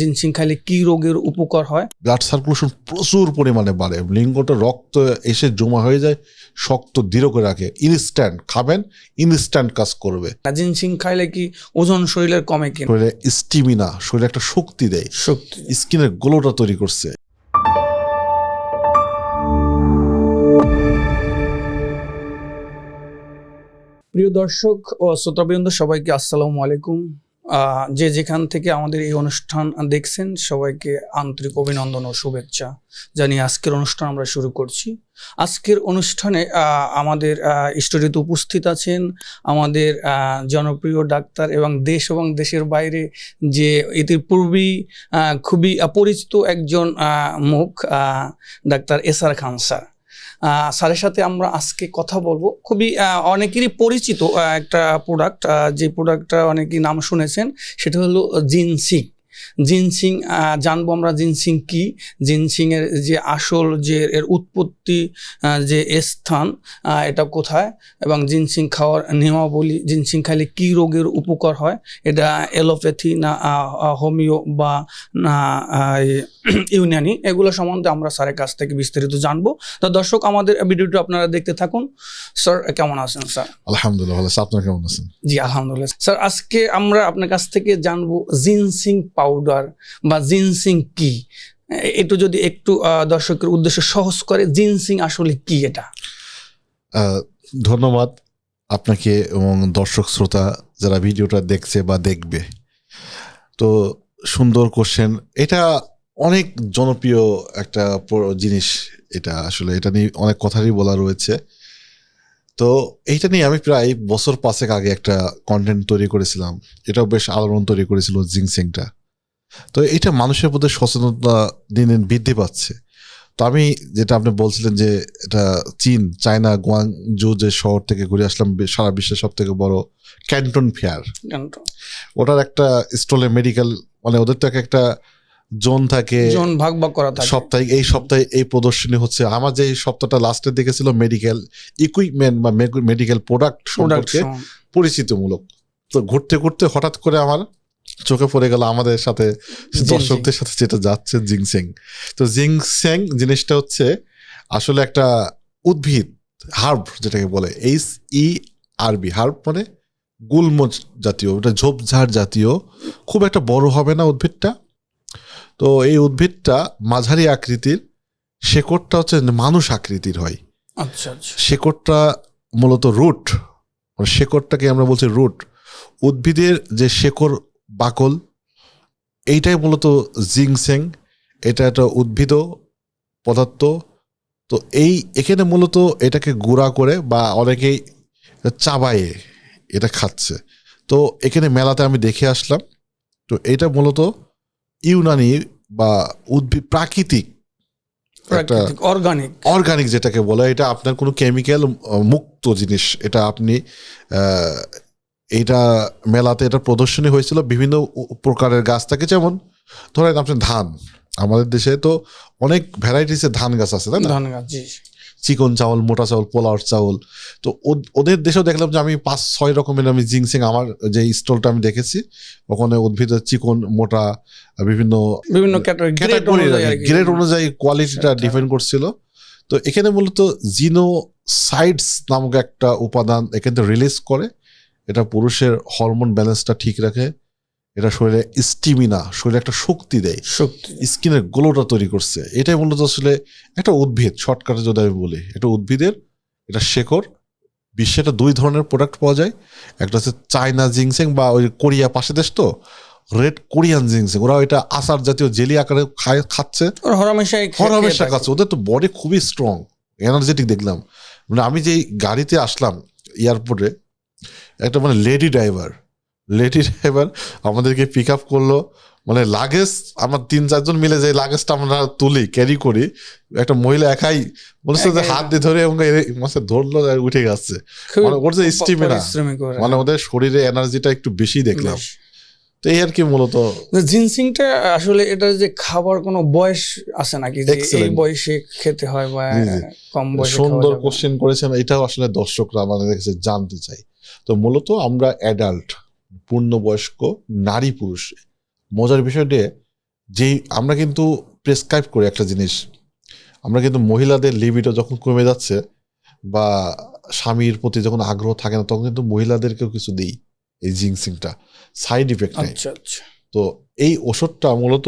Ginseng খাইলে কি রোগের উপকার হয়? ব্লাড সার্কুলেশন প্রচুর পরিমাণে বাড়ে। লিঙ্গটা রক্ত এসে জমা হয়ে যায় শক্ত দৃঢ় করে রাখে। ইনস্ট্যান্ট খাবেন ইনস্ট্যান্ট কাজ করবে। জিনসিং খাইলে কি ওজন শরীরের কমে কি শরীরে স্টিমিনা শরীরে একটা শক্তি দেয়। শক্তি স্কিনের গ্লোটা তৈরি করছে। প্রিয় দর্শক ও শ্রোতাবৃন্দ সবাইকে আসসালামু আলাইকুম। যে যেখান থেকে আমাদের এই অনুষ্ঠান দেখছেন, সবাইকে আন্তরিক অভিনন্দন ও শুভেচ্ছা জানিয়ে আজকের অনুষ্ঠান আমরা শুরু করছি। আজকের অনুষ্ঠানে আমাদের স্টুডিওতে উপস্থিত আছেন আমাদের জনপ্রিয় ডাক্তার এবং দেশ এবং দেশের বাইরে যে ইতিপূর্বেই খুবই পরিচিত একজন মুখ ডাক্তার এসআর খান স্যার। স্যারের সাথে আমরা আজকে কথা বলব। খুবই অনেকেরই পরিচিত একটা প্রোডাক্ট যে প্রোডাক্টটা অনেকেই নাম শুনেছেন, সেটা হলো জিনসিং জিনসিং জানব আমরা জিনসিং কি? জিনসিং এর যে আসল যে এর উৎপত্তি যে স্থান এটা কোথায়? এবং জিনসিং খাওয়ার নিয়মাবলী জিনসিং খাইলে কি রোগের উপকার হয়? এটা এলোপ্যাথি না হোমিও বা না ইউনানি এগুলো সম্বন্ধে আমরা স্যারের কাছ থেকে বিস্তারিত জানব। তো দর্শক আমাদের ভিডিওটি আপনারা দেখতে থাকুন। স্যার কেমন আছেন স্যার? আলহামদুলিল্লাহ আপনার কেমন আছেন? জি আলহামদুলিল্লাহ। স্যার আজকে আমরা আপনার কাছ থেকে জানব জিনসিং পাউডার। বা জিনসিং কি? এ- একটু যদি একটু দর্শকের উদ্দেশ্যে সহজ করে জিনসিং আসলে কি এটা? ধন্যবাদ আপনাকে এবং দর্শক শ্রোতা যারা ভিডিওটা দেখছে বা দেখবে। তো সুন্দর কোশ্চেন এটা অনেক জনপ্রিয় একটা জিনিস এটা আসলে। এটা নিয়ে অনেক কথারই বলা রয়েছে। তো এইটা নিয়ে আমি প্রায় বছর পাঁচেক আগে একটা কন্টেন্ট তৈরি করেছিলাম। এটাও বেশ আলোড়ন তৈরি করেছিল জিংসিংটা তো এটা মানুষের মধ্যে সচেতনতা দিন দিন বৃদ্ধি পাচ্ছে। তো আমি যেটা আপনি বলছিলেন যে এটা চীন চায়না গুয়াংজু যে শহর থেকে ঘুরে আসলাম সারা বিশ্বের সব থেকে বড় ক্যান্টন ফেয়ার। ওটার একটা স্টলে মেডিকেল মানে ওদের তো একটা জোন থাকে। জন ভাগ ভাগ করা থাকে। সাপ্তাহিক এই সপ্তাহে এই প্রদর্শনী হচ্ছে। আমার যে সপ্তাহটা লাস্টে দেখেছিল মেডিকেল ইকুইপমেন্ট বা মেডিকেল প্রোডাক্ট প্রোডাক্ট সম্পর্কে। পরিচিতমূলক। তো ঘুরতে ঘুরতে হঠাৎ করে আমার চোখে পড়ে গেল আমাদের সাথে দর্শকদের সাথে যেটা যাচ্ছে জিংসেং তো জিংসেং জিনিসটা হচ্ছে আসলে একটা উদ্ভিদ হার্ব যেটাকে বলে এইচ ই আরবি হার্ব মানে গুল্ম জাতীয় ওটা ঝোপঝাড় জাতীয়। খুব একটা বড় হবে না উদ্ভিদটা। তো এই উদ্ভিদটা মাঝারি আকৃতির শেকড়টা হচ্ছে মানুষ আকৃতির হয়। আচ্ছা আচ্ছা। শেকড়টা মূলত রুট মানে শেকড়টাকে আমরা বলছি রুট। উদ্ভিদের যে শেকড় বাকল এইটাই মূলত জিংসেং এটা একটা উদ্ভিদ পদার্থ। তো এই এখানে মূলত এটাকে গুঁড়া করে বা অনেকেই চাবায়ে এটা খাচ্ছে। তো এখানে মেলাতে আমি দেখে আসলাম। তো এটা মূলত ইউনানি বা উদ্ভিদ প্রাকৃতিক একটা অর্গানিক অর্গানিক যেটাকে বলে এটা আপনার কোনো কেমিক্যাল মুক্ত জিনিস। এটা আপনি এটা মেলাতে এটা প্রদর্শনী হয়েছিল বিভিন্ন প্রকারের গাছ থাকে। যেমন ধরেন আপনি ধান আমাদের দেশে তো অনেক ভ্যারাইটিসের ধান গাছ আছে তাই না? ধান গাছ চিকন চাউল মোটা চাউল পোলাওর চাউল। তো ওদের দেশেও দেখলাম যে আমি পাঁচ ছয় রকমের আমি জিংসিং আমার যে স্টলটা আমি দেখেছি ওখানে উদ্ভিদের চিকন মোটা বিভিন্ন বিভিন্ন ক্যাটাগরি গ্রেড অনুযায়ী কোয়ালিটিটা। ডিপেন্ড করছিল। তো এখানে মূলত জিনোসাইডস নামক একটা উপাদান এখান রিলিজ করে। এটা পুরুষের হরমোন ব্যালেন্সটা ঠিক রাখে এটা শরীরে স্টিমিনা শরীরে একটা শক্তি দেয়। শক্তি স্কিনের গ্লোটা তৈরি করছে। এটাই মূলত আসলে একটা উদ্ভিদ শর্টকাটে যদি আমি বলি। এটা উদ্ভিদের এটা শেকড় বিশ্বে এটা দুই ধরনের প্রোডাক্ট পাওয়া যায়। একটা হচ্ছে চায়না জিংসেং বা ওই কোরিয়া পাশে দেশ তো রেড কোরিয়ান জিংসেং। ওরা ওইটা আচার জাতীয় জেলি আকারে খায় খাচ্ছে। ওর হরমেশাই খে- হরমেশা খাচ্ছে। ওদের তো বডি খুবই স্ট্রং এনার্জেটিক দেখলাম। মানে আমি যেই গাড়িতে আসলাম এয়ারপোর্টে একটা মানে লেডি ড্রাইভার। লেডি ড্রাইভার আমাদেরকে পিক আপ করল। মানে লাগেজ আমার তিন চারজন মিলে যে লাগেজটা আমরা তুলি ক্যারি করি একটা মহিলা একাই বলেছে যে হাত দিয়ে ধরে এবং মাসে ধরলো উঠে গেছে। মানে ওর যে স্টিমিনা মানে ওদের শরীরে এনার্জিটা একটু বেশি দেখলাম। তো এই আর কি মূলত। জিনসিংটা আসলে এটা যে খাবার কোনো বয়স আছে নাকি? যে এই বয়সে খেতে হয় বা। কম বয়সে সুন্দর? কোশ্চেন করেছেন এটাও আসলে দর্শকরা আমাদের কাছে জানতে চাই তো মূলত আমরা অ্যাডাল্ট পূর্ণবয়স্ক নারী পুরুষ মজার বিষয়টি যেই আমরা কিন্তু প্রেসক্রাইব করি একটা জিনিস। আমরা কিন্তু মহিলাদের লিবিটো যখন কমে যাচ্ছে বা স্বামীর প্রতি যখন আগ্রহ থাকে না তখন কিন্তু মহিলাদেরকেও কিছু দিই এই জিংসিংটা সাইড ইফেক্ট নেই। আচ্ছা আচ্ছা। তো এই ওষুধটা মূলত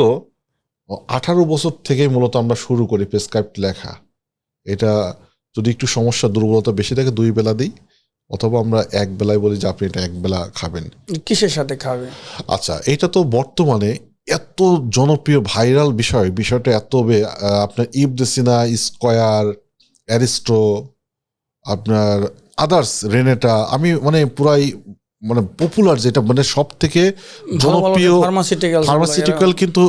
আঠারো বছর থেকে মূলত আমরা শুরু করি প্রেসক্রাইব লেখা। এটা যদি একটু সমস্যা দুর্বলতা বেশি থাকে দুই বেলা দিই। অথবা আমরা এক বেলায় বলি যে আপনি এটা এক বেলা খাবেন। কিসের সাথে খাবেন? আচ্ছা এটা তো বর্তমানে এত জনপ্রিয় ভাইরাল বিষয় বিষয়টা এত আপনার ইবদেসিনা স্কয়ার অ্যারিস্টো আপনার আদার্স রেনেটা আমি মানে পুরাই মানে পপুলার যেটা মানে সব থেকে জনপ্রিয় ফার্মাসিউটিক্যাল ফার্মাসিউটিক্যাল কিন্তু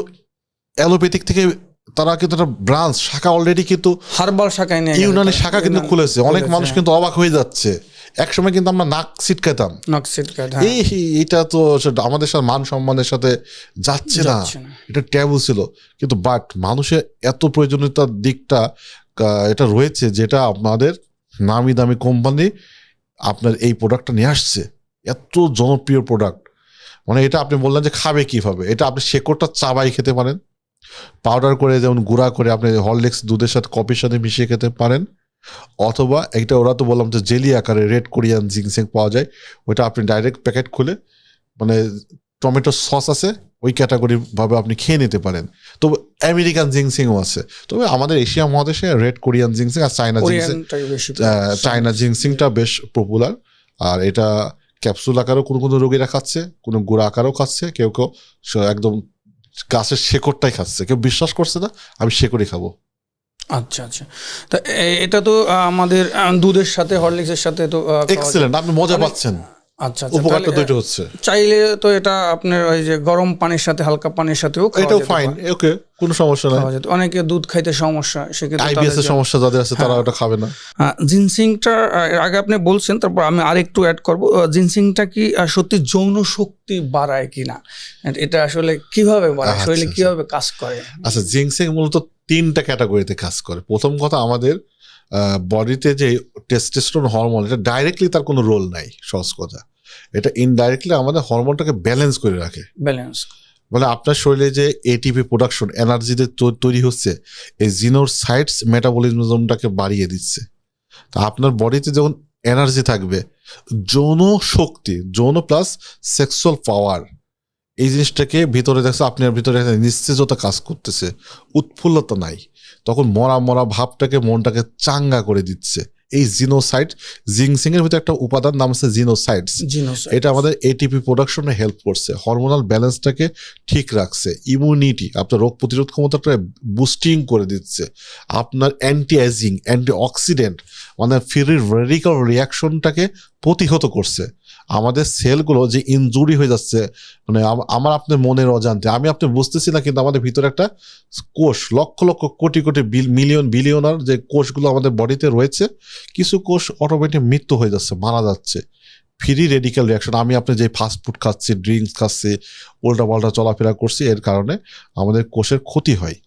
অ্যালোপ্যাথিক থেকে তারা কিন্তু একটা ব্রাঞ্চ শাখা অলরেডি কিন্তু হার্বাল শাখায় ইউনানি শাখা কিন্তু খুলেছে। অনেক মানুষ হ্যাঁ। কিন্তু অবাক হয়ে যাচ্ছে। একসময় কিন্তু আমরা নাক ছিটকাতাম নক্সিড কার্ড হ্যাঁ। এই এটা তো আমাদের সাথে মান সম্মানের সাথে যাচ্ছে না। এটা ট্যাবু ছিল। কিন্তু বাট মানুষের এত প্রয়োজনীয়তার দিকটা এটা রয়েছে যেটা আপনাদের নামি দামি কোম্পানি আপনার এই প্রোডাক্টটা নিয়ে আসছে। এত জনপ্রিয় প্রোডাক্ট মানে এটা আপনি বললেন যে খাবে কীভাবে? এটা আপনি শেকড়টা চাবাই খেতে পারেন। পাউডার করে যেমন গুঁড়া করে আপনি হরলিক্স দুধের সাথে কফির সাথে মিশিয়ে খেতে পারেন। অথবা একটা ওরা তো বললাম যে জেলি আকারে রেড কোরিয়ান জিংসেং পাওয়া যায় ওইটা আপনি ডাইরেক্ট প্যাকেট খুলে মানে টমেটো সস আছে ওই ক্যাটাগরি ভাবে আপনি খেয়ে নিতে পারেন। তবে আমেরিকান জিংসিংও আছে। তবে আমাদের এশিয়া মহাদেশে রেড কোরিয়ান জিংসিং আর চায়না জিংসিং চাইনা জিংসিংটা বেশ পপুলার আর এটা ক্যাপসুল আকারেও কোনো কোনো রোগীরা খাচ্ছে কোনো গুঁড়া আকারেও খাচ্ছে কেউ কেউ একদম গাছের শেকড়টাই খাচ্ছে। কেউ বিশ্বাস করছে না আমি শেকড়ই খাব। আচ্ছা আচ্ছা তা এটা তো আমাদের দুধের সাথে হরলিক্সের সাথে তো। এক্সেলেন্ট আপনি মজা পাচ্ছেন আচ্ছা আচ্ছা উপকারটা দুইটা হচ্ছে। চাইলে তো এটা আপনার ওই যে গরম পানির সাথে হালকা পানির সাথেও এটাও ফাইন ওকে কোনো সমস্যা নাই। অনেকে দুধ খাইতে সমস্যা সেক্ষেত্রে আইবিএস এর সমস্যা যাদের আছে তারা হ্যাঁ। ওটা খাবে না। জিনসিংটা আগে আপনি বলছেন তারপর আমি আরেকটু অ্যাড করব। জিনসিংটা কি সত্যি যৌন শক্তি বাড়ায় কিনা? এটা আসলে কীভাবে বাড়ায়? আচ্ছা, শরীরে আচ্ছা। কীভাবে কাজ করে? আচ্ছা জিংসেং মূলত তিনটা ক্যাটাগরিতে কাজ করে। প্রথম কথা আমাদের বডিতে যে টেস্টেস্টোন হরমোন এটা ডাইরেক্টলি তার কোনো রোল নাই সহজ কথা। এটা ইনডাইরেক্টলি আমাদের হরমোনটাকে ব্যালেন্স করে রাখে। ব্যালেন্স মানে আপনার শরীরে যে এটিপি প্রোডাকশন এনার্জিতে তৈরি হচ্ছে এই জিনোর সাইটস মেটাবলিজমটাকে বাড়িয়ে দিচ্ছে। তা আপনার বডিতে যখন এনার্জি থাকবে যৌন শক্তি যৌন প্লাস সেক্সুয়াল পাওয়ার এই জিনিসটাকে ভিতরে দেখছে আপনার ভিতরে নিশ্চেজতা কাজ করতেছে। উৎফুল্লতা নাই। তখন মরা মরা ভাবটাকে মনটাকে চাঙ্গা করে দিচ্ছে। এই জিনোসাইট জিংসিং এর ভিতরে একটা উপাদান নাম আছে জিনোসাইটস জিনোস এটা আমাদের এটিপি প্রোডাকশনে হেল্প করছে। হরমোনাল ব্যালেন্সটাকে ঠিক রাখছে। ইমিউনিটি আপনার রোগ প্রতিরোধ ক্ষমতাটা বুস্টিং করে দিচ্ছে। আপনার অ্যান্টি এজিং অ্যান্টি অক্সিডেন্ট মানে ফ্রি রেডিক্যাল রিয়াকশনটাকে প্রতিহত করছে। আমাদের সেলগুলো যে ইনজুরি হয়ে যাচ্ছে মানে আমার আপনার মনের অজান্তে। আমি আপনি বুঝতেছি না, কিন্তু আমাদের ভিতরে একটা কোষ, লক্ষ লক্ষ কোটি কোটি মিলিয়ন, বিলিয়নার যে কোষগুলো আমাদের বডিতে রয়েছে, কিছু কোষ অটোমেটিক মৃত্যু হয়ে যাচ্ছে, মারা যাচ্ছে। ফ্রি রেডিক্যাল রিয়াকশন আমি আপনি যে ফাস্ট ফুড খাচ্ছি ড্রিঙ্কস খাচ্ছি উল্টা পাল্টা চলাফেরা করছি, এর কারণে আমাদের কোষের ক্ষতি হয়।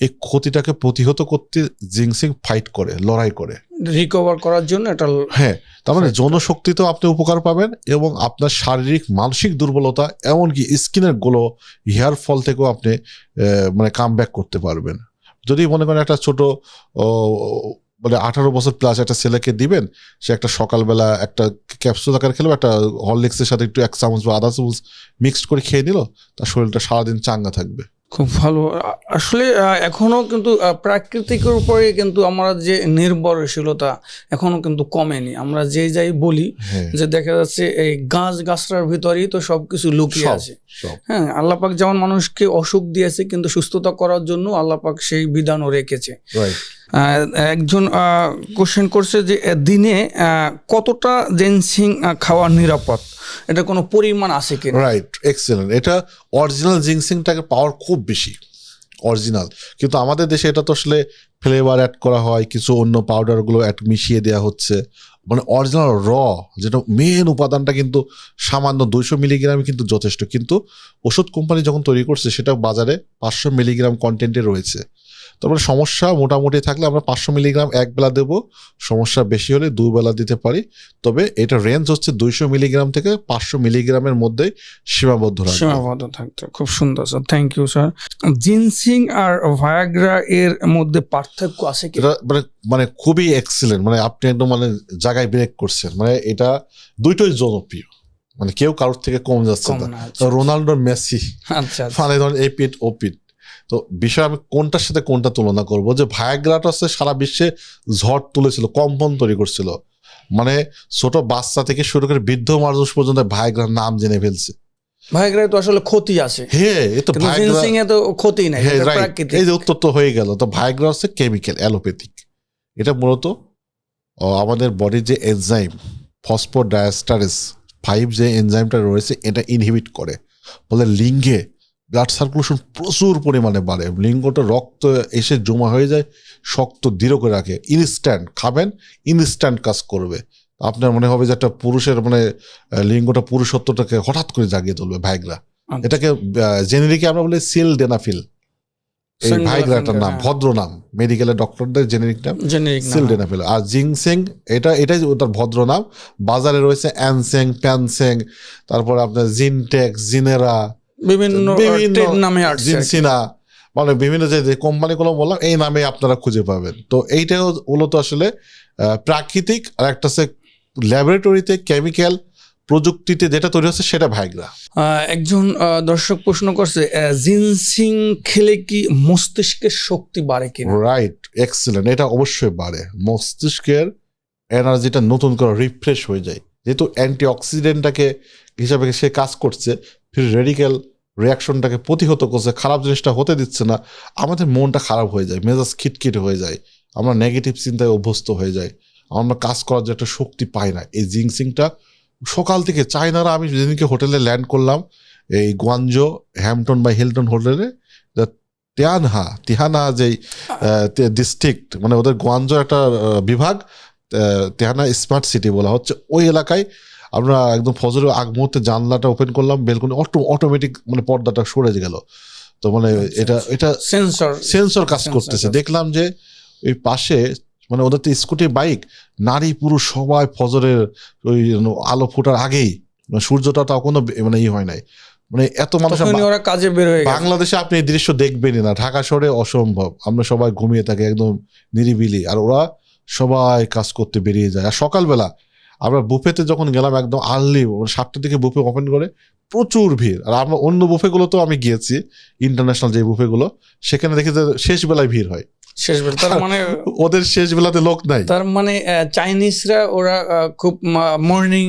এই ক্ষতিটাকে প্রতিহত করতে জিংসিং ফাইট করে লড়াই করে। রিকভার করার জন্য এটা হ্যাঁ তার মানে জনশক্তিতেও আপনি উপকার পাবেন এবং আপনার শারীরিক মানসিক দুর্বলতা এমনকি স্কিনের গোলো হেয়ার ফল থেকেও আপনি মানে কাম ব্যাক করতে পারবেন। যদি মনে করেন একটা ছোট মানে আঠারো বছর প্লাস একটা ছেলেকে দিবেন সে একটা সকালবেলা একটা ক্যাপসুল আকার খেলো একটা হরলিক্সের সাথে একটু এক চামচ বা আধা চামচ মিক্সড করে খেয়ে নিল তার শরীরটা সারাদিন চাঙ্গা থাকবে। খুব ভালো। আসলে এখনও কিন্তু প্রাকৃতিকের উপরে কিন্তু আমরা যে নির্ভরশীলতা এখনও কিন্তু কমেনি। আমরা যে যাই বলি হ্যাঁ। যে দেখা যাচ্ছে এই গাছ গাছটার ভিতরেই তো সবকিছু লুকিয়ে আছে। হ্যাঁ আল্লাপাক যেমন মানুষকে অসুখ দিয়েছে কিন্তু সুস্থতা করার জন্য আল্লাপাক সেই বিধানও রেখেছে। আহ, একজন কোশ্চেন করছে যে দিনে আহ, কতটা জেনসিং খাওয়া নিরাপদ? এটা কোনো পরিমাণ আছে কি রাইট এক্সেলেন্ট এটা অরিজিনাল জিংসিংটাকে পাওয়ার খুব বেশি অরিজিনাল কিন্তু আমাদের দেশে এটা তো আসলে ফ্লেভার অ্যাড করা হয়, কিছু অন্য পাউডারগুলো অ্যাড মিশিয়ে দেওয়া হচ্ছে। মানে অরিজিনাল র যেটা মেন উপাদানটা কিন্তু সামান্য দুইশো মিলিগ্রাম কিন্তু যথেষ্ট। কিন্তু ওষুধ কোম্পানি যখন তৈরি করছে, সেটা বাজারে পাঁচশো মিলিগ্রাম কন্টেন্টে রয়েছে। তারপরে সমস্যা মোটামুটি থাকলে আমরা পাঁচশো মিলিগ্রাম এক বেলা দেবো। সমস্যা বেশি হলে দুই বেলা দিতে পারি। তবে এটা রেঞ্জ হচ্ছে দুইশো মিলিগ্রাম থেকে পাঁচশো মিলিগ্রামের মধ্যে সীমাবদ্ধ সীমাবদ্ধ থাকতে খুব সুন্দর sir thank you sir ginseng R Viagra এর মধ্যে পার্থক্য আছে কি? এটা মানে মানে খুবই এক্সিলেন্ট মানে আপনি একদম মানে জায়গায় ব্রেক করছেন। মানে এটা দুইটাই জনপ্রিয়। মানে কেউ কারোর থেকে কম যাচ্ছে না। না রোনাল্ডো মেসি আচ্ছা আচ্ছা। মানে ধরেন এই পিট ও পিট। তো বিষয় আমি কোনটার সাথে কোনটা তুলনা করব? যে ভায়াগ্রাটা হচ্ছে সারা বিশ্বে ঝড় তুলেছিল কম্পন তৈরি করছিল। মানে ছোট বাচ্চা থেকে শুরু করে বৃদ্ধ মানুষ পর্যন্ত ভায়াগ্রার নাম জেনে ফেলছে। ভায়াগ্রায় তো আসলে ক্ষতি আছে। হে এ তো জিনসিং এ তো ক্ষতি নাই হ্যাঁ এই যে উত্তর তো হয়ে গেল। তো ভায়াগ্রা হচ্ছে কেমিক্যাল অ্যালোপ্যাথিক এটা মূলত আমাদের বডির যে এনজাইম ফসফোডায়াস্টারেস ফাইভ যে এনজাইমটা রয়েছে এটা ইনহিবিট করে। ফলে লিঙ্গে ব্লাড সার্কুলেশন প্রচুর পরিমাণে বাড়ে লিঙ্গটা রক্ত এসে জমা হয়ে যায় শক্ত দৃঢ় করে রাখে ইনস্ট্যান্ট খাবেন ইনস্ট্যান্ট কাজ করবে। আপনার মনে হবে যে একটা পুরুষের মানে লিঙ্গটা পুরুষত্বটাকে হঠাৎ করে জাগিয়ে তুলবে ভাইগ্রা। আচ্ছা। এটাকে জেনেরিকে আমরা বলি সিল ডেনাফিল এই ভাইগ্রাটার নাম হ্যাঁ। ভদ্র নাম মেডিকেলের ডক্টরদের জেনেরিক নাম সিল ডেনাফিল আর জিংসেং এটা এটাই ওটার ভদ্র নাম। বাজারে রয়েছে অ্যানসেং প্যানসেং তারপর আপনার জিনটেক জিনেরা বিভিন্ন বিভিন্ন নামে জিনসিনা মানে বিভিন্ন যে কোম্পানিগুলো বললাম এই নামে আপনারা খুঁজে পাবেন। তো মূলত আসলে প্রাকৃতিক আর একটা হচ্ছে ল্যাবরেটরিতে কেমিক্যাল প্রযুক্তিতে যেটা তৈরি হচ্ছে সেটা ভাইগ্রা একজন দর্শক প্রশ্ন করছে জিনসিং খেলে কি মস্তিষ্কের শক্তি বাড়ে কি রাইট এক্সিলেন্ট এটা অবশ্যই বাড়ে। মস্তিষ্কের এনার্জিটা নতুন করে রিফ্রেশ হয়ে যায়। যেহেতু অ্যান্টি অক্সিডেন্টটাকে হিসাবে সে কাজ করছে রেডিক্যাল রিয়াকশনটাকে প্রতিহত করছে, খারাপ জিনিসটা হতে দিচ্ছে না, আমাদের মনটা খারাপ হয়ে যায়, মেজাজ খিটখিট হয়ে যায়, আমরা নেগেটিভ চিন্তায় অভ্যস্ত হয়ে যাই, আমরা কাজ করার যে একটা শক্তি পাই না। এই জিংসিংটা সকাল থেকে চায়নারা, আমি যেদিনকে হোটেলে ল্যান্ড করলাম, এই গোয়াঞ্জো হ্যাম্পটন বা হিলটন হোটেলে তিয়ানহা তিহানা যেই ডিস্ট্রিক্ট মানে ওদের গোয়াঞ্জো একটা বিভাগ তেহানা স্মার্ট সিটি বলা হচ্ছে, ওই এলাকায় আমরা একদম ফজরের আগ মুহূর্তে জানলাটা ওপেন করলাম বেলকনি অটো অটোমেটিক মানে পর্দাটা সরে গেল। তো মানে এটা এটা সেন্সর সেন্সর কাজ করতেছে। দেখলাম যে ওই পাশে মানে ওদের তো স্কুটি বাইক নারী পুরুষ সবাই ফজরের ওই আলো ফোটার আগেই মানে সূর্যটা তো কোনো মানে ই হয় নাই। মানে এত মানুষ ওরা কাজে বের হয়ে বাংলাদেশে আপনি এই দৃশ্য দেখবেনই না। ঢাকা শহরে অসম্ভব। আমরা সবাই ঘুমিয়ে থাকি একদম নিরিবিলি। আর ওরা সবাই কাজ করতে বেরিয়ে যায়। আর সকালবেলা আমরা বুফেতে যখন গেলাম একদম আর্লি সাতটার দিকে বুফে ওপেন করে, প্রচুর ভিড়। আর আমরা অন্য বুফেগুলো তো আমি গিয়েছি ইন্টারন্যাশনাল যে বুফেগুলো সেখানে দেখি যে শেষ বেলায় ভিড় হয়। শেষ বেলা তার মানে ওদের শেষ বেলাতে লোক নাই। তার মানে চাইনিজরা ওরা খুব মর্নিং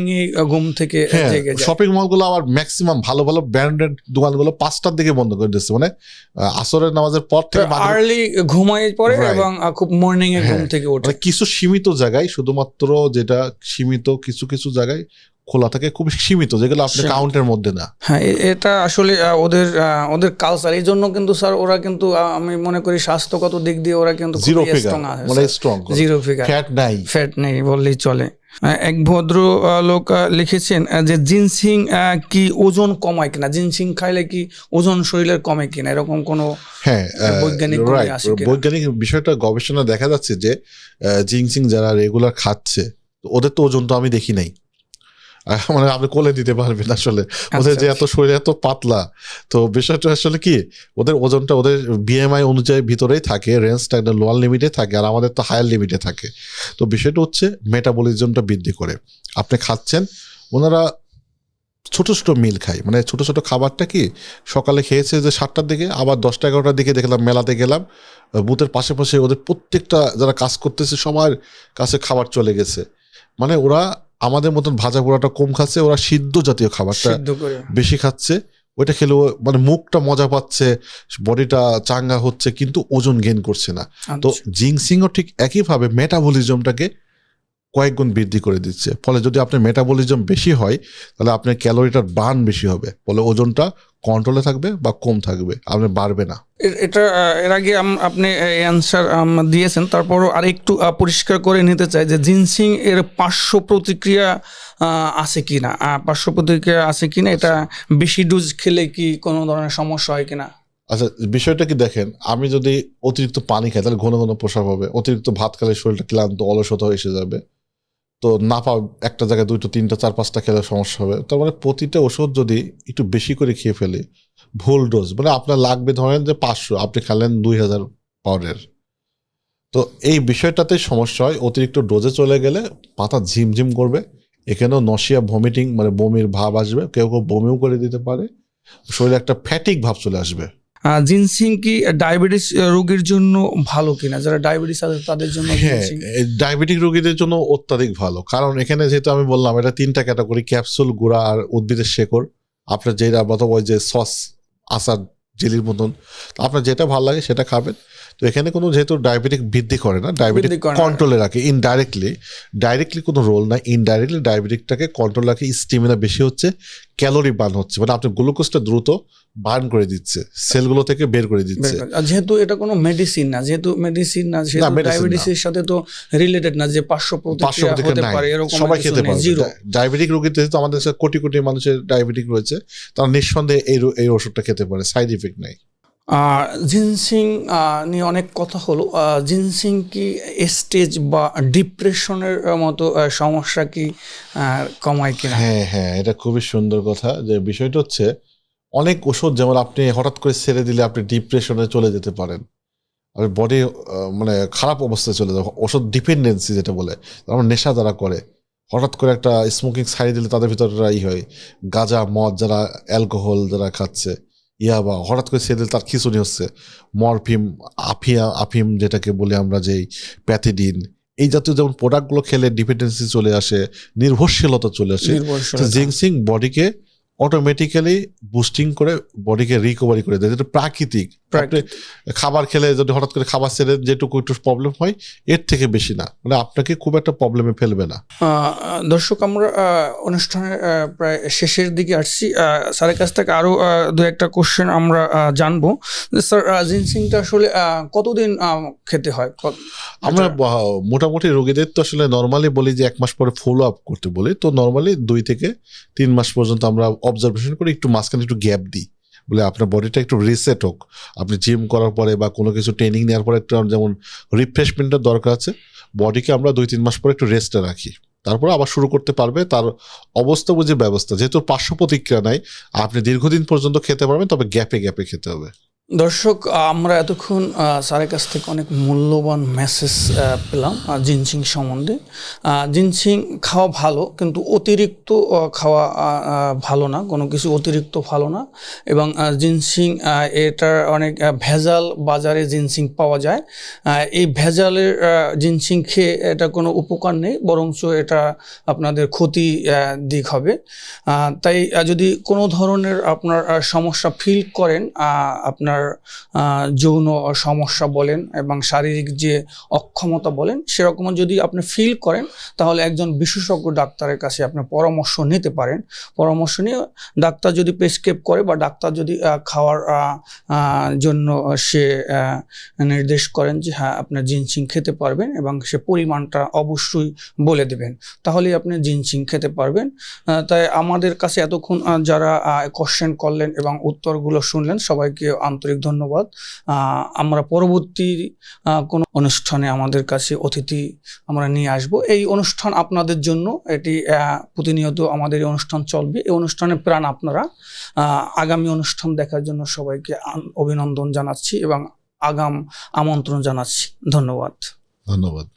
ঘুম থেকে জেগে যায়। শপিং মলগুলো আবার ম্যাক্সিমাম ভালো ভালো ব্র্যান্ডেড দোকানগুলো পাঁচটার দিকে বন্ধ করে দিচ্ছে মানে আসরের নামাজের পর থেকে আর্লি ঘুমায় পড়ে এবং খুব মর্নিং এ ঘুম হ্যাঁ। থেকে ওঠে। মানে কিছু সীমিত জায়গায় শুধুমাত্র যেটা সীমিত কিছু কিছু জায়গায় খোলা থাকে খুব সীমিত যেগুলো সীমিত। কাউন্টের মধ্যে না। হ্যাঁ এটা আসলে ওদের ওদের কালচার এই জন্য কিন্তু স্যার ওরা কিন্তু আমি মনে করি স্বাস্থ্যগত দিক দিয়ে ওরা কিন্তু জিরো ফিগার মানে স্ট্রং জিরো ফিগার ফ্যাট নাই। ফ্যাট নেই বললেই চলে। এক ভদ্র লোক লিখেছেন যে জিনসিং কি ওজন কমায় কিনা? জিনসিং খাইলে কি ওজন শরীরের কমে কিনা? এরকম কোনো হ্যাঁ বৈজ্ঞানিক বৈজ্ঞানিক বিষয়টা গবেষণা দেখা যাচ্ছে যে জিংসিং যারা রেগুলার খাচ্ছে ওদের তো ওজন তো আমি দেখি নাই। মানে আপনি কোলে দিতে পারবেন আসলে। ওদের যে আচ্ছা, এত শরীর এত পাতলা তো বিষয়টা আসলে কি ওদের ওজনটা ওদের বিএমআই অনুযায়ী ভিতরেই থাকে রেঞ্জটা একটা লোয়ার লিমিটে থাকে আর আমাদের তো হায়ার লিমিটে থাকে। তো বিষয়টা হচ্ছে মেটাবলিজমটা বৃদ্ধি করে। আপনি খাচ্ছেন ওনারা ছোট ছোট মিল খায়। মানে ছোট ছোট খাবারটা কি সকালে খেয়েছে যে সাতটার দিকে আবার দশটা এগারোটার দিকে দেখলাম মেলাতে গেলাম বুথের পাশে পাশে ওদের প্রত্যেকটা যারা কাজ করতেছে সবার কাছে খাবার চলে গেছে। মানে ওরা আমাদের মতন ভাজা পোড়াটা কম খাচ্ছে ওরা সিদ্ধ জাতীয় খাবারটা বেশি খাচ্ছে। ওইটা খেলেও মানে মুখটা মজা পাচ্ছে বডিটা চাঙ্গা হচ্ছে কিন্তু ওজন গেন করছে না। তো আচ্ছা। জিংসিংও ঠিক একইভাবে মেটাবলিজমটাকে কয়েক গুণ বৃদ্ধি করে দিচ্ছে। ফলে যদি আপনার মেটাবলিজম বেশি হয় তাহলে আপনার ক্যালোরিটার বার্ন বেশি হবে। ফলে ওজনটা কন্ট্রোলে থাকবে বা কম থাকবে আপনি বাড়বে না। এটা এর আগে আপনি অ্যান্সার দিয়েছেন। তারপরও আর একটু পরিষ্কার করে নিতে চাই যে জিনসিং এর পার্শ্ব প্রতিক্রিয়া আছে কি না পার্শ্ব প্রতিক্রিয়া আছে কি না এটা বেশি ডোজ খেলে কি কোনো ধরনের সমস্যা হয় কিনা? আচ্ছা বিষয়টা কি দেখেন? আমি যদি অতিরিক্ত পানি খাই তাহলে ঘন ঘন প্রসাব হবে। অতিরিক্ত ভাত খেলে শরীরটা ক্লান্ত অলসতা এসে যাবে। তো না পাও, একটা জায়গায় দুইটো, তিনটা, চার, পাঁচটা খেলে সমস্যা হবে। তার মানে প্রতিটা ওষুধ যদি একটু বেশি করে খেয়ে ফেলি, ভুল ডোজ মানে আপনার লাগবে ধরেন যে পাঁচশো, আপনি খেলেন দুই হাজার পাউডার তো এই বিষয়টাতে সমস্যা হয়, অতিরিক্ত ডোজে চলে গেলে পাতা ঝিমঝিম করবে, এখানেও নশিয়া ভমিটিং মানে বমির ভাব আসবে, কেউ কেউ বমিও করে দিতে পারে, শরীরে একটা ফ্যাটিক ভাব চলে আসবে। জিনসিং কি ডায়াবেটিস রোগীর জন্য ভালো কিনা? যারা ডায়াবেটিস আছে তাদের জন্য হ্যাঁ ডায়াবেটিক রোগীদের জন্য অত্যাধিক ভালো। কারণ এখানে যেহেতু আমি বললাম এটা তিনটা ক্যাটাগরি ক্যাপসুল গুঁড়া আর উদ্ভিদের শেকড়। আপনার যেটা মতো ওই যে সস আচার জেলির মতন। আপনার যেটা ভালো লাগে সেটা খাবেন। তো এখানে কোনো যেহেতু ডায়াবেটিক বৃদ্ধি করে না ডায়াবেটিক। কন্ট্রোলে রাখে ইনডাইরেক্টলি ডাইরেক্টলি কোনো রোল না ইনডাইরেক্টলি ডায়াবেটিকটাকে কন্ট্রোল রাখে স্টিমিনা বেশি হচ্ছে ক্যালোরি বার্ন হচ্ছে। মানে আপনার গ্লুকোজটা দ্রুত বার্ন করে দিচ্ছে সেলগুলো থেকে বের করে দিচ্ছে। যেহেতু এটা কোনো মেডিসিন না যেহেতু মেডিসিন না medicine ডায়াবেটিসের সাথে তো রিলেটেড না যে পার্শ্ব প্রতিক্রিয়া হতে পারে এরকম সবাই খেতে জিরো ডায়াবেটিক রোগীতে যেহেতু আমাদের কোটি কোটি মানুষের ডায়াবেটিক রয়েছে তারা নিঃসন্দেহে এই এই ওষুধটা খেতে পারে সাইড ইফেক্ট নাই। জিনসিং নিয়ে অনেক কথা হলো। জিনসিং কি স্টেজ বা ডিপ্রেশনের মতো সমস্যা কি কমায় কিনা? হ্যাঁ হ্যাঁ এটা খুবই সুন্দর কথা। যে বিষয়টা হচ্ছে, অনেক ওষুধ যেমন আপনি হঠাৎ করে ছেড়ে দিলে আপনি ডিপ্রেশনে চলে যেতে পারেন। আর বডি মানে খারাপ অবস্থায় চলে যাবে ওষুধ ডিপেন্ডেন্সি যেটা বলে আমরা নেশা যারা করে, হঠাৎ করে একটা স্মোকিং ছাড়িয়ে দিলে তাদের ভিতরে ই হয়। গাঁজা, মদ, যারা অ্যালকোহল যারা খাচ্ছে ইয়াবা হঠাৎ করে দিলে তার খিচুনি হচ্ছে মরফিম আফিয়া আফিম যেটাকে বলে আমরা যেই প্যাথিডিন এই জাতীয় যেমন প্রোডাক্টগুলো খেলে ডিপেন্ডেন্সি চলে আসে নির্ভরশীলতা চলে আসে। জিংসিং বডিকে অটোমেটিক্যালি বুস্টিং করে বডিকে রিকভারি করে দেয় যেটা প্রাকৃতিক। খাবার খেলে যদি হঠাৎ করে খাবার ছেড়ে যেটুকু একটু প্রবলেম হয় এর থেকে বেশি না। মানে আপনাকে খুব একটা প্রবলেমে ফেলবে না। দর্শক আমরা অনুষ্ঠানের প্রায় শেষের দিকে আসছি। স্যারের কাছ থেকে আরও দু একটা কোশ্চেন আমরা জানব। স্যার জিনসিংটা আসলে কতদিন খেতে হয়? আমরা মোটামুটি রোগীদের তো আসলে নর্মালি বলি যে এক মাস পরে ফলো আপ করতে বলি। তো নর্মালি দুই থেকে তিন মাস পর্যন্ত আমরা অবজারভেশন করে একটু মাঝখানে একটু গ্যাপ দিই। বলে আপনার বডিটা একটু রিসেট হোক। আপনি জিম করার পরে বা কোনো কিছু ট্রেনিং নেওয়ার পরে একটু যেমন রিফ্রেশমেন্টের দরকার আছে বডিকে আমরা দুই তিন মাস পরে একটু রেস্টে রাখি। তারপরে আবার শুরু করতে পারবে তার অবস্থা বুঝে ব্যবস্থা। যেহেতু পার্শ্ব প্রতিক্রিয়া নাই, আপনি দীর্ঘদিন পর্যন্ত খেতে পারবেন, তবে গ্যাপে গ্যাপে খেতে হবে। দর্শক আমরা এতক্ষণ স্যারের কাছ থেকে অনেক মূল্যবান মেসেজ পেলাম জিনসিং সম্বন্ধে। জিনসিং খাওয়া ভালো কিন্তু অতিরিক্ত খাওয়া ভালো না কোনো কিছু অতিরিক্ত ভালো না। এবং জিনসিং এটার অনেক ভেজাল বাজারে জিনসিং পাওয়া যায়। এই ভেজালের জিনসিং খেয়ে এটা কোনো উপকার নেই বরঞ্চ এটা আপনাদের ক্ষতি দিক হবে। তাই যদি কোনো ধরনের আপনার সমস্যা ফিল করেন আহ, আপনার যৌন সমস্যা বলেন এবং শারীরিক যে অক্ষমতা বলেন সেরকম যদি আপনি ফিল করেন, তাহলে একজন বিশেষজ্ঞ ডাক্তারের কাছে আপনি পরামর্শ নিতে পারেন। পরামর্শ নিয়ে ডাক্তার যদি প্রেসক্রাইব করে বা ডাক্তার যদি খাওয়ার জন্য সে নির্দেশ করেন যে হ্যাঁ আপনার জিনসিং খেতে পারবেন এবং সে পরিমাণটা অবশ্যই বলে দেবেন। তাহলেই আপনি জিনসিং খেতে পারবেন। তাই আমাদের কাছে এতক্ষণ যারা কোশ্চেন করলেন এবং উত্তরগুলো শুনলেন, সবাইকে আন্তরিক ধন্যবাদ। আমরা পরবর্তী কোনো অনুষ্ঠানে আমাদের কাছে অতিথি আমরা নিয়ে আসব। এই অনুষ্ঠান আপনাদের জন্য, এটি প্রতিনিয়ত আমাদের এই অনুষ্ঠান চলবে। এই অনুষ্ঠানে প্রাণ আপনারা। আগামী অনুষ্ঠান দেখার জন্য সবাইকে অভিনন্দন জানাচ্ছি এবং আগাম আমন্ত্রণ জানাচ্ছি। ধন্যবাদ। ধন্যবাদ।